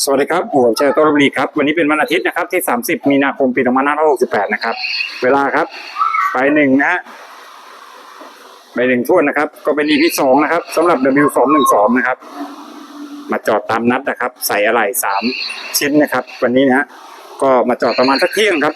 สวัสดีครับผมชัยโตรบุรีครับ วันนี้เป็นวันอาทิตย์นะครับที่ 30 มีนาคมปี2568 นะครับ เวลาครับ ไปหนึ่งนะฮะไปหนึ่งทวนนะครับ ก็เป็น EP สองนะครับสำหรับ W212 นะครับ มาจอดตามนัดนะครับ ใส่อะไหล่สามชิ้นนะครับ วันนี้นะฮะก็มาจอดประมาณสักเที่ยงครับ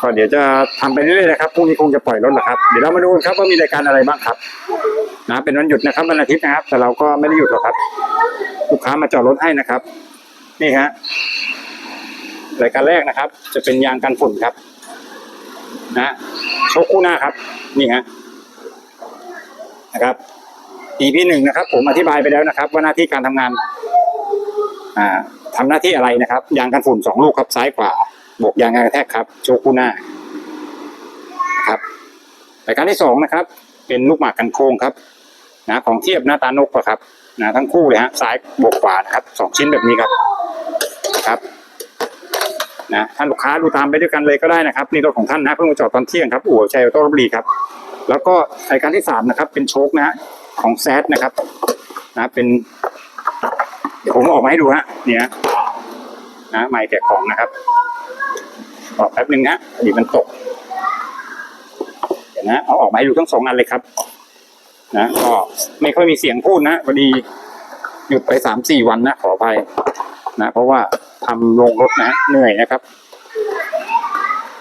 ก็เดี๋ยวจะทำไปเรื่อยๆนะครับพรุ่งนี้คงจะปล่อยรถแหละครับเดี๋ยวเรามาดูกันครับว่ามีรายการอะไรบ้างครับนะเป็นวันหยุดนะครับวันอาทิตย์นะครับ แต่เราก็ไม่ได้หยุดหรอกครับ ลูกค้ามาจอดรถให้นะครับ นี่ฮะรายการแรกนะครับ จะเป็นยางกันฝุ่นครับ นะโชคคู่หน้าครับ นี่ฮะนะครับ EP หนึ่งนะครับ ผมอธิบายไปแล้วนะครับ ว่าหน้าที่การทำงาน อ่าทำหน้าที่อะไรนะครับ ยางกันฝุ่นสองลูกครับซ้ายขวา บวกยางกันกระแทกครับ โชคคู่หน้าครับรายการที่สองนะครับ เป็นลูกหมากกันโค้งครับนะของเทียบหน้าตานกอะครับนะทั้งคู่เลยฮะซ้ายบวกขวานะครับสองชิ้นแบบนี้ครับครับนะท่านลูกค้าดูตามไปด้วยกันเลยก็ได้นะครับ นี่รถของท่านนะเพิ่งมาจอดตอนเที่ยงครับอู่ชัยโต้ลบรีครับ แล้วก็รายการที่สามนะครับ เป็นโชคนะฮะของแซดนะครับนะเป็น เดี๋ยวผมออกมาให้ดูฮะเนี่ยนะไม้แกะของนะครับ ออกแป๊บหนึ่งนะพอดีมันตก เดี๋ยวนะเอาออกมาให้ดูทั้งสองอันเลยครับ นะก็ไม่ค่อยมีเสียงพูดนะพอดีหยุดไปสามสี่วันนะขออภัยนะเพราะว่าทำลงรถนะเหนื่อยนะครับ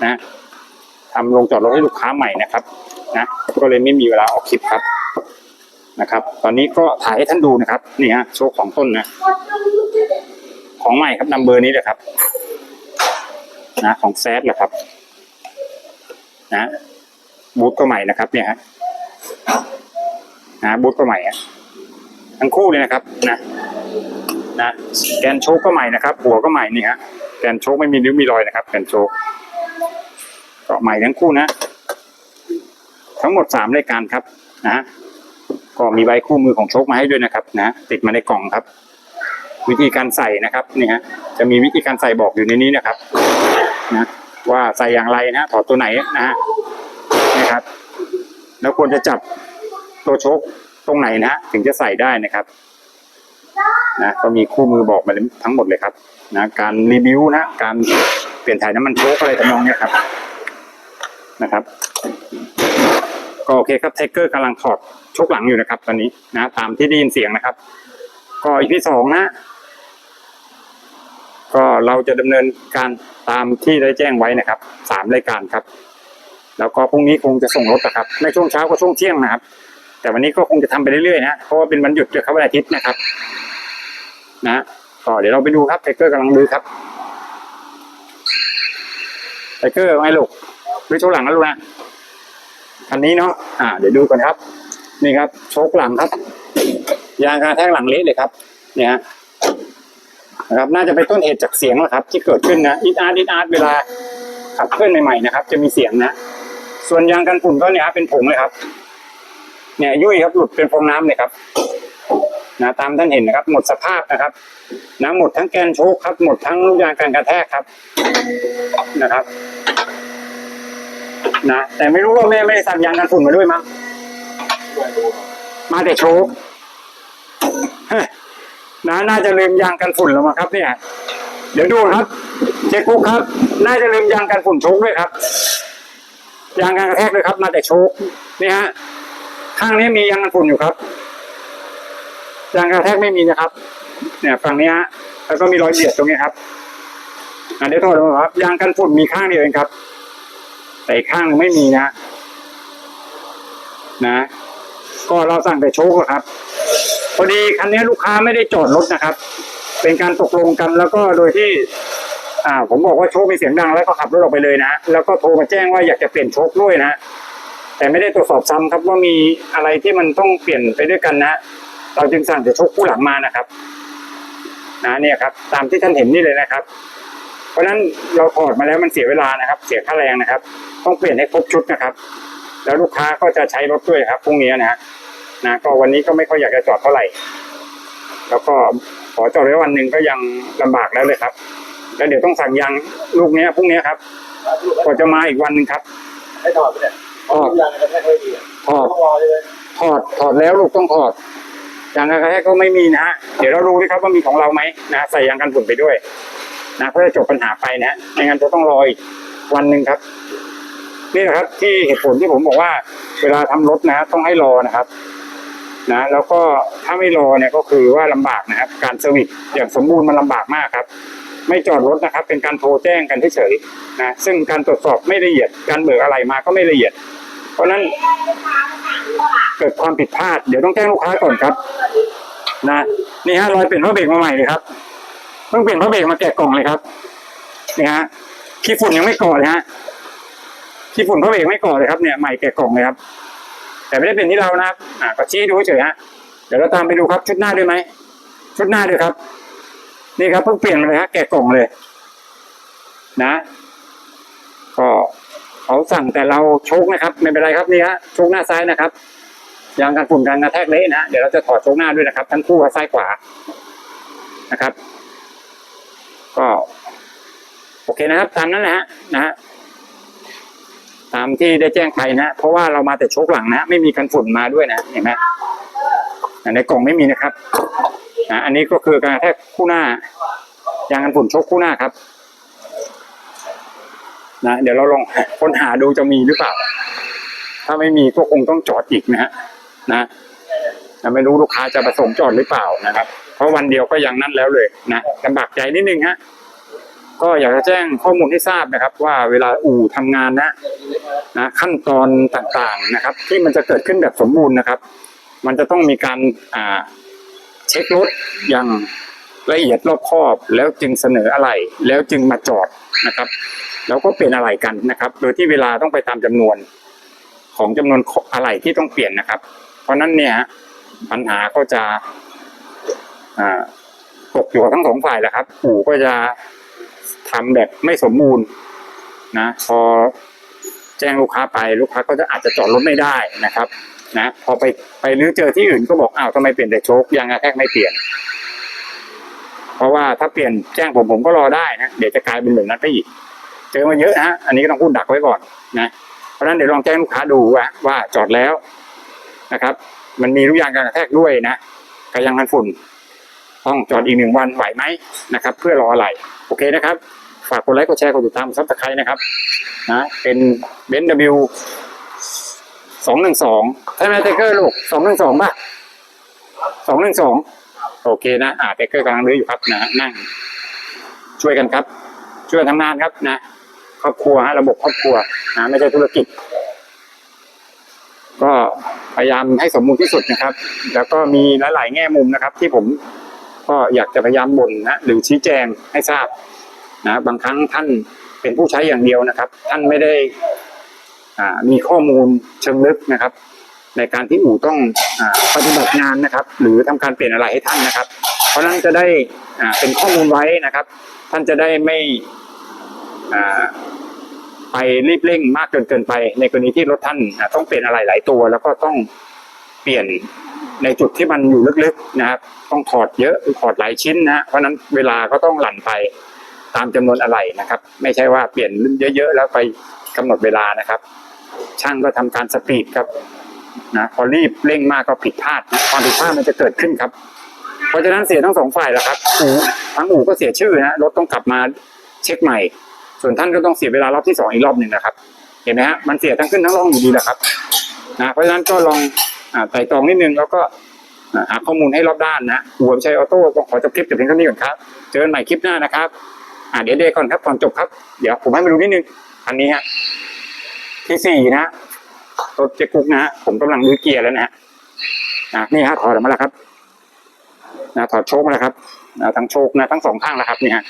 นะทำลงจอดรถให้ลูกค้าใหม่นะครับ นะก็เลยไม่มีเวลาออกคลิปครับนะครับ ตอนนี้ก็ถ่ายให้ท่านดูนะครับ นี่ฮะโชว์ของต้นนะ ของใหม่ครับนัมเบอร์นี้เลยครับ นะของแซดแหละครับ นะบูธก็ใหม่นะครับ เนี่ยฮะนะบูธก็ใหม่อะทั้งคู่เลยนะครับ นะ นะแกนโชคก็ใหม่นะครับ หัวก็ใหม่นี่ฮะแกนโชคไม่มีริ้วมีรอยนะครับแกนโชคก็ใหม่ทั้งคู่นะ ทั้งหมดสามรายการครับ นะ ก็มีใบคู่มือของโชคมาให้ด้วยนะครับ นะติดมาในกล่องครับวิธีการใส่นะครับนี่ฮะจะมีวิธีการใส่บอกอยู่ในนี้นะครับ นะว่าใส่อย่างไรนะถอดตัวไหนนะฮะนะครับ แล้วควรจะจับตัวชคตรงไหนนะถึงจะใส่ได้นะครับนะก็มีคู่มือบอกมาทั้งหมดเลยครับนะการรีวิวนะ การเปลี่ยนถ่ายน้ำมันโชคอะไรทำนองเนี้ยครับนะครับ ก็โอเคครับไทเกอร์กำลังถอดชคหลังอยู่นะครับ ตอนนี้นะ ตามที่ได้ยินเสียงนะครับ ก็อีพีสองนะ ก็เราจะดำเนินการตามที่ได้แจ้งไว้นะครับสามรายการครับ แล้วก็พรุ่งนี้คงจะส่งรถนะครับในช่วงเช้าก็ช่วงเที่ยงนะครับ แต่วันนี้ก็คงจะทำไปเรื่อยๆนะเพราะว่าเป็นวันหยุดด้วยครับวันอาทิตย์นะครับ นะก็เดี๋ยวเราไปดูครับไทเกอร์กำลังดูครับไทเกอร์ว่าไงลูกดูโชว์หลังนะลูกนะคันนี้เนาะอ่า เดี๋ยวดูก่อนครับ นี่ครับโชคหลังครับ ยางกรแทกหลังเละเลยครับ เนี่ยฮะ นะครับ น่าจะเป็นต้นเหตุจากเสียงนะครับ ที่เกิดขึ้นนะอิดอาร์ดอิดอาร์ดเวลาขับเคลื่อนใหม่ๆนะครับ จะมีเสียงนะ ส่วนยางกันฝุ่นก็เนี่ยครับเป็นผงเลยครับ เนี่ยยุ่ยครับหลุดเป็นฟองน้ำเลยครับนะตามท่านเห็นนะครับ หมดสภาพนะครับนะหมดทั้งแกนโชคครับ หมดทั้งลูกยางการกระแทกครับนะครับนะแต่ไม่รู้ว่าแม่ไม่ได้สั่งยางกันฝุ่นมาด้วยมั้งมาแต่โชคเฮ้ นะน่าจะลืมยางกันฝุ่นแล้วมั้งครับ เนี่ย เดี๋ยวดูครับ เจ๊กุ๊กครับ น่าจะลืมยางกันฝุ่นโชคด้วยครับ ยางกันกระแทกเลยครับ มาแต่โชคนี่ฮะข้างนี้มียางกันฝุ่นอยู่ครับยางกระแทกไม่มีนะครับ เนี่ยฝั่งนี้ฮะแล้วก็มีรอยเบียดตรงนี้ครับอันนี้โทษนะครับยางกันฝุ่นมีข้างเดียวเองครับ แต่อีกข้างไม่มีนะ นะ ก็เราสั่งแต่โชคอะครับ พอดีคันนี้ลูกค้าไม่ได้จอดรถนะครับ เป็นการตกลงกันแล้วก็โดยที่ อ่า ผมบอกว่าโชคมีเสียงดังแล้วก็ขับรถออกไปเลยนะแล้วก็โทรมาแจ้งว่าอยากจะเปลี่ยนโชคด้วยนะแต่ไม่ได้ตรวจสอบซ้ำครับว่ามีอะไรที่มันต้องเปลี่ยนไปด้วยกันนะเราจึงสั่งแต่โชคคู่หลังมานะครับ นะเนี่ยครับ ตามที่ท่านเห็นนี่เลยนะครับ เพราะฉะนั้นเราถอดมาแล้วมันเสียเวลานะครับ เสียค่าแรงนะครับ ต้องเปลี่ยนให้ครบชุดนะครับ แล้วลูกค้าก็จะใช้รถด้วยครับพรุ่งนี้นะฮะ นะก็วันนี้ก็ไม่ค่อยอยากจะจอดเท่าไหร่ แล้วก็ขอจอดไว้วันหนึ่งก็ยังลำบากแล้วเลยครับ แล้วเดี๋ยวต้องสั่งยางลูกเนี้ยพรุ่งนี้ครับกว่าจะมาอีกวันหนึ่งครับให้ถอดไปเนี่ยถอดยางกระแทกไม่ดีอะถอดต้องรอเลยถอดถอดแล้วลูกต้องถอดยางกันกระแทกก็ไม่มีนะฮะเดี๋ยวเราดูด้วยครับว่ามีของเราไหมนะใส่ยางกันฝุ่นไปด้วย นะเพื่อจะจบปัญหาไปนะฮะไม่งั้นจะต้องรออีกวันหนึ่งครับนี่นะครับที่เหตุผลที่ผมบอกว่า เวลาทำรถนะฮะต้องให้รอนะครับ นะแล้วก็ถ้าไม่รอเนี่ยก็คือว่าลำบากนะครับ การเซอร์วิสอย่างสมบูรณ์มันลำบากมากครับ ไม่จอดรถนะครับ เป็นการโทรแจ้งกันเฉยๆนะซึ่งการตรวจสอบไม่ละเอียดการเบิกอะไรมาก็ไม่ละเอียด เพราะนั้นเกิดความผิดพลาดเดี๋ยวต้องแจ้งลูกค้าก่อนครับ นะนี่ฮะรอยเปลี่ยนพระเบรกมาใหม่เลยครับเพิ่งเปลี่ยนพระเบรกมาแกะกล่องเลยครับนี่ฮะขี้ฝุ่นยังไม่ก่อเลยฮะขี้ฝุ่นพระเบรกไม่ก่อเลยครับเนี่ยใหม่แกะกล่องเลยครับ แต่ไม่ได้เป็นที่เรานะครับอ่าก็ชี้ดูเฉยฮะเดี๋ยวเราตามไปดูครับชุดหน้าด้วยไหมชุดหน้าด้วยครับ นี่ครับเพิ่งเปลี่ยนเลยฮะแกะกล่องเลย นะ ก็เขาสั่งแต่เราชคนะครับ ไม่เป็นไรครับนี่ฮะชคหน้าซ้ายนะครับยางกันฝุ่นกันกระแทกเละนะเดี๋ยวเราจะถอดชคหน้าด้วยนะครับ ทั้งคู่ซ้ายขวานะครับ ก็ โอเคนะครับตามนั้นแหละฮะนะฮะ ตามที่ได้แจ้งไปนะ เพราะว่าเรามาแต่โชคหลังนะ ไม่มีกันฝุ่นมาด้วยนะเห็นไหมในกล่องไม่มีนะครับนะอันนี้ก็คือการแทกคู่หน้ายางกันฝุ่นโชคคู่หน้าครับนะเดี๋ยวเราลองค้นหาดูจะมีหรือเปล่า ถ้าไม่มีก็คงต้องจอดอีกนะฮะนะแต่ไม่รู้ลูกค้าจะประสงค์จอดหรือเปล่านะครับ เพราะวันเดียวก็ยังนั่นแล้วเลยนะลำบากใจนิดนึงฮะ ก็อยากจะแจ้งข้อมูลให้ทราบนะครับ ว่าเวลาอู่ทำงานนะนะขั้นตอนต่างๆนะครับ ที่มันจะเกิดขึ้นแบบสมบูรณ์นะครับ มันจะต้องมีการอ่าเช็ครถอย่างละเอียดรอบคอบ แล้วจึงเสนออะไรแล้วจึงมาจอดนะครับ แล้วก็เปลี่ยนอะไรกันนะครับ โดยที่เวลาต้องไปตามจำนวนของจำนวนอะไรที่ต้องเปลี่ยนนะครับ เพราะฉะนั้นเนี่ยปัญหาก็จะอ่าตกอยู่กับทั้งสองฝ่ายแหละครับ อู่ก็จะ ทำแบบไม่สมบูรณ์นะ พอแจ้งลูกค้าไปลูกค้าก็จะอาจจะจอดรถไม่ได้นะครับ นะ พอไปไปรื้อเจอที่อื่นก็บอกอ้าวทำไมเปลี่ยนแต่โชคยางกระแทกไม่เปลี่ยน เพราะว่าถ้าเปลี่ยนแจ้งผมผมก็รอได้นะเดี๋ยวจะกลายเป็นแบบนั้นไปอีก เจอมาเยอะนะฮะอันนี้ก็ต้องพูดดักไว้ก่อนนะเพราะฉะนั้นเดี๋ยวลองแจ้งลูกค้าดูว่าว่าจอดแล้วนะครับ มันมีลูกยางการกระแทกด้วยนะกระยังกันฝุ่นต้องจอดอีกหนึ่งวันไหวไหมนะครับ เพื่อรออะไร โอเคนะครับ ฝากกดไลค์กดแชร์กดติดตามซับสไครต์นะครับ นะ เป็นเบนซ์ W สองหนึ่งสองใช่ไหมเทเกอร์ลูกสองหนึ่งสองป่ะสองหนึ่งสองโอเคนะอ่าเทเกอร์กำลังเลื้อยอยู่ครับนะนั่ง ช่วยกันครับ ช่วยกันทำงานครับนะ ครอบครัวฮะระบบครอบครัวนะไม่ใช่ธุรกิจ ก็พยายามให้สมบูรณ์ที่สุดนะครับ แล้วก็มีหลาย ๆ แง่มุมนะครับ ที่ผมก็อยากจะพยายามบ่นนะหรือชี้แจงให้ทราบ นะบางครั้งท่านเป็นผู้ใช้อย่างเดียวนะครับ ท่านไม่ได้มีข้อมูลเชิงลึกนะครับ ในการที่อู่ต้องอปฏิบัติงานนะครับ หรือทำการเปลี่ยนอะไรให้ท่านนะครับ เพราะนั้นจะได้เป็นข้อมูลไว้นะครับ ท่านจะได้ไม่ไปรีบเร่งมากจนเกินไป ในกรณีที่รถท่านต้องเปลี่ยนอะไรหลายตัว แล้วก็ต้องเปลี่ยนในจุดที่มันอยู่ลึกๆนะครับ ต้องถอดเยอะถอดหลายชิ้นนะฮะเพราะนั้นเวลาก็ต้องหลั่นไป ตามจำนวนอะไรนะครับ ไม่ใช่ว่าเปลี่ยนเยอะๆแล้วไปกำหนดเวลานะครับ ช่างก็ทำการสปีดครับนะพอรีบเร่งมากก็ผิดพลาดนะความผิดพลาดมันจะเกิดขึ้นครับ เพราะฉะนั้นเสียทั้งสองฝ่ายแหละครับอู่ทั้งอู่ก็เสียชื่อนะรถต้องกลับมาเช็คใหม่ ส่วนท่านก็ต้องเสียเวลารอบที่สองอีกรอบหนึ่งนะครับ เห็นไหมฮะมันเสียทั้งขึ้นทั้งล่องอยู่ดีแหละครับนะเพราะฉะนั้นก็ลองไต่ตรองนิดนึงแล้วก็หาข้อมูลให้รอบด้านนะหัวใช้ออโต้ต้องขอจบคลิปแต่เพียงเท่านี้ก่อนครับ เจอกันใหม่คลิปหน้านะครับ อ่าเดี๋ยวเดยวก่อนครับก่อนจบครับ เดี๋ยวผมให้มาดูนิดนึง อันนี้ฮะที่สี่นะรถเจ๊กุ๊กนะผมกำลังรื้อเกียร์แล้วนะฮะนี่ฮะถอดออกมาแล้วครับนะถอดโชคมาแล้วครับนะทั้งโชคนะทั้งสองข้างแล้วครับนี่ฮะ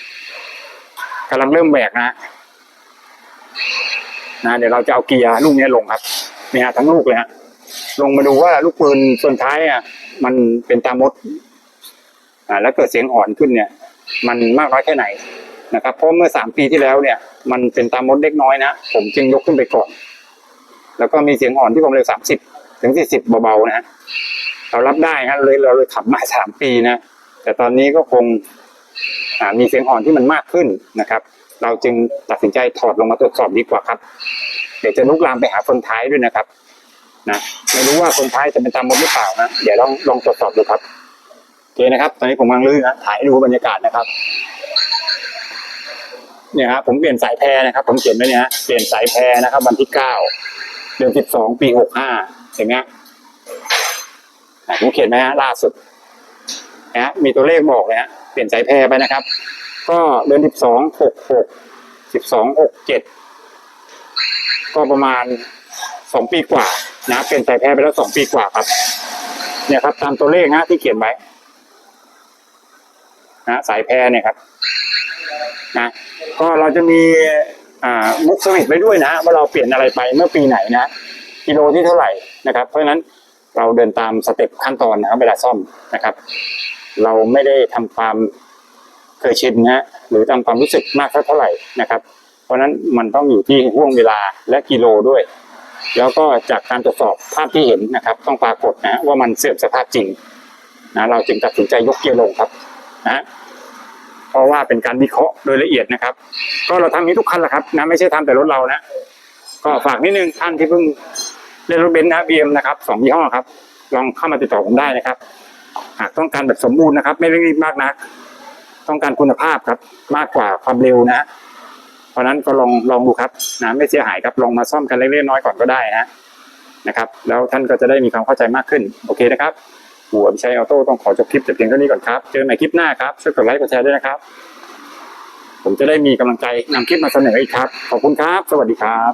กำลังเริ่มแบกนะฮะนะเดี๋ยวเราจะเอาเกียร์ลูกนี้ลงครับนี่ฮะทั้งลูกเลยฮะลงมาดูว่าลูกปืนส่วนท้ายอะ มันเป็นตามด อ่า แล้วเกิดเสียงหอนขึ้นเนี่ย มันมากน้อยแค่ไหน นะครับเพราะเมื่อสามปีที่แล้วเนี่ย มันเป็นตามมดเล็กน้อยนะผมจึงยกขึ้นไปก่อน แล้วก็มีเสียงหอนที่ความเร็วสามสิบถึงสี่สิบเบาๆนะเรารับได้ฮะเลยเราเลยขับมาสามปีนะแต่ตอนนี้ก็คงมีเสียงหอนที่มันมากขึ้นนะครับ เราจึงตัดสินใจถอดลงมาตรวจสอบดีกว่าครับ เดี๋ยวจะลุกลามไปหาคนท้ายด้วยนะครับนะไม่รู้ว่าคนท้ายจะเป็นตามมดหรือเปล่านะเดี๋ยวลองลองตรวจสอบดูครับ เคนะครับ ตอนนี้ผมกำลังลื้อนะถ่ายดูบรรยากาศนะครับ เนี่ยครับผมเปลี่ยนสายแพรนะครับ ผมเขียนไว้เนี่ยฮะเปลี่ยนสายแพรนะครับ วันที่เก้าเดือนสิบสองปีหกห้าเห็นไหมผมเขียนไหมฮะล่าสุดนะฮะมีตัวเลขบอกเลยฮะเปลี่ยนสายแพรไปนะครับ ก็เดือนสิบสองหกหกสิบสองหกเจ็ดก็ประมาณสองปีกว่านะเปลี่ยนสายแพรไปแล้วสองปีกว่าครับ เนี่ยครับ ตามตัวเลขนะที่เขียนไว้ นะสายแพรเนี่ยครับนะก็เราจะมีอ่าบุ๊กสวิตไว้ด้วยนะ ว่าเราเปลี่ยนอะไรไปเมื่อปีไหนนะกิโลที่เท่าไหร่นะครับ เพราะฉะนั้นเราเดินตามสเต็ปขั้นตอนนะครับเวลาซ่อมนะครับ เราไม่ได้ทำความเคยชินนะหรือทำความรู้สึกมากสักเท่าไหร่นะครับ เพราะฉะนั้นมันต้องอยู่ที่ห่วงเวลาและกิโลด้วย แล้วก็จากการตรวจสอบภาพที่เห็นนะครับ ต้องปรากฏนะว่ามันเสื่อมสภาพจริงนะเราจึงตัดสินใจยกเกียร์ลงครับ นะเพราะว่าเป็นการวิเคราะห์โดยละเอียดนะครับ ก็เราทำอย่านี้ทุกคันแหละครับนะไม่ใช่ทำแต่รถเรานะก็ฝากนิดนึงท่านที่เพิ่งเล่นรถเบนซ์นะบีเอ็มนะครับสองยี่ห้อครับ ลองเข้ามาติดต่อผมได้นะครับ หากต้องการแบบสมบูรณ์นะครับ ไม่เร่งรีบมากนะต้องการคุณภาพครับ มากกว่าความเร็วนะเพราะนั้นก็ลองลองดูครับนะไม่เสียหายครับลองมาซ่อมกันเล็กๆน้อยก่อนก็ได้นะนะครับ แล้วท่านก็จะได้มีความเข้าใจมากขึ้น โอเคนะครับ หัวพิชัยออโต้ต้องขอจบคลิปแต่เพียงเท่านี้ก่อนครับ เจอกันใหม่คลิปหน้าครับ ช่วยกดไลค์กดแชร์ด้วยนะครับ ผมจะได้มีกำลังใจนำคลิปมาเสนออีกครับ ขอบคุณครับ สวัสดีครับ